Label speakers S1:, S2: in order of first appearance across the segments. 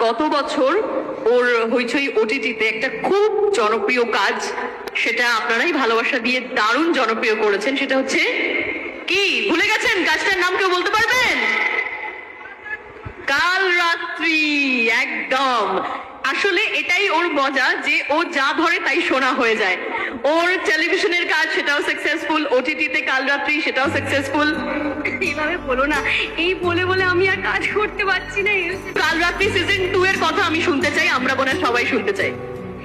S1: গত বছর ওর হইচই ওটিটিতে একটা খুব জনপ্রিয় কাজ, সেটা আপনারাই ভালোবাসা দিয়ে দারুণ জনপ্রিয় করেছেন, সেটা হচ্ছে কি? ভুলে গেছেন? কাজটার নাম কেউ বলতে পারবেন? কাল রাত্রি, একদম। আসলে এটাই ওর মজা যে ও যা ধরে তাই শোনা হয়ে যায়। ওর টেলিভিশনের কাজ, সেটাও সাকসেসফুল ওটিটিতে কাল রাত্রি সেটাও সাকসেসফুল
S2: এইভাবে বলো না এই বলে বলে আমি আর কাজ করতে পারছি না।
S1: কাল রাত্রি সিজন টু এর কথা আমি শুনতে চাই আমরা বোনের সবাই শুনতে চাই।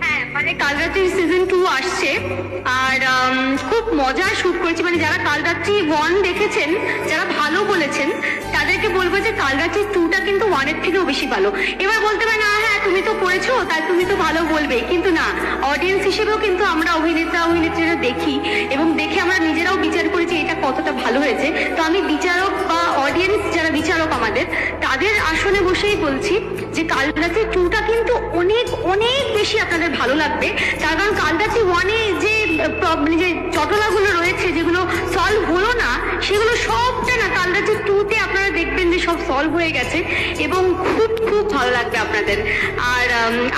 S2: হ্যাঁ মানে কাল রাত্রির সিজন টু আসছে আর খুব মজা শুট করেছি। মানে যারা কাল রাত্রি ওয়ান দেখেছেন যারা ভালো বলেছেন তাদেরকে বলব যে কাল রাত্রি টুটা কিন্তু ওয়ানের থেকেও বেশি ভালো। এবার বলতে পারে না হ্যাঁ তুমি তো করেছ তাই তুমি তো ভালো বলবে। কিন্তু না অডিয়েন্স হিসেবেও কিন্তু আমরা অভিনেতা অভিনেত্রীরা দেখি এবং ভালো হয়েছে। তো আমি বিচারক বা অডিয়েন্স যারা বিচারক আমাদের, তাদের আসনে বসেই বলছি যে কাল রাত্রি টুটা কিন্তু অনেক অনেক বেশি আপনাদের ভালো লাগবে। তার কারণ কাল রাত্রি ওয়ানে যে যে চটলাগুলো রয়েছে, যেগুলো সলভ হলো না, সেগুলো সবটা না কাল রাত্রি টুতে আপনারা দেখবেন যে সব সলভ হয়ে গেছে এবং খুব খুব ভালো লাগবে আপনাদের। আর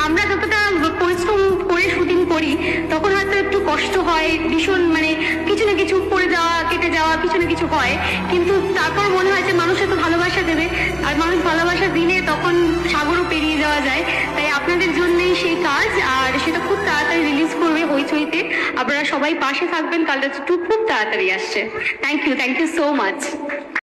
S2: আমরা যতটা পরিশ্রম করে শুটিং করি, তখন হয়তো একটু কষ্ট হয়, ভীষণ মানে কিছু হয়, কিন্তু তারপর মনে হয় যে মানুষ এত ভালোবাসা দেবে। আর মানুষ ভালোবাসা দিলে তখন সাগরও পেরিয়ে যাওয়া যায়। তাই আপনাদের জন্যই সেই কাজ, আর সেটা খুব তাড়াতাড়ি রিলিজ করবে হইচইতে আপনারা সবাই পাশে থাকবেন, কালটা একটু খুব তাড়াতাড়ি আসছে। Thank you thank you so much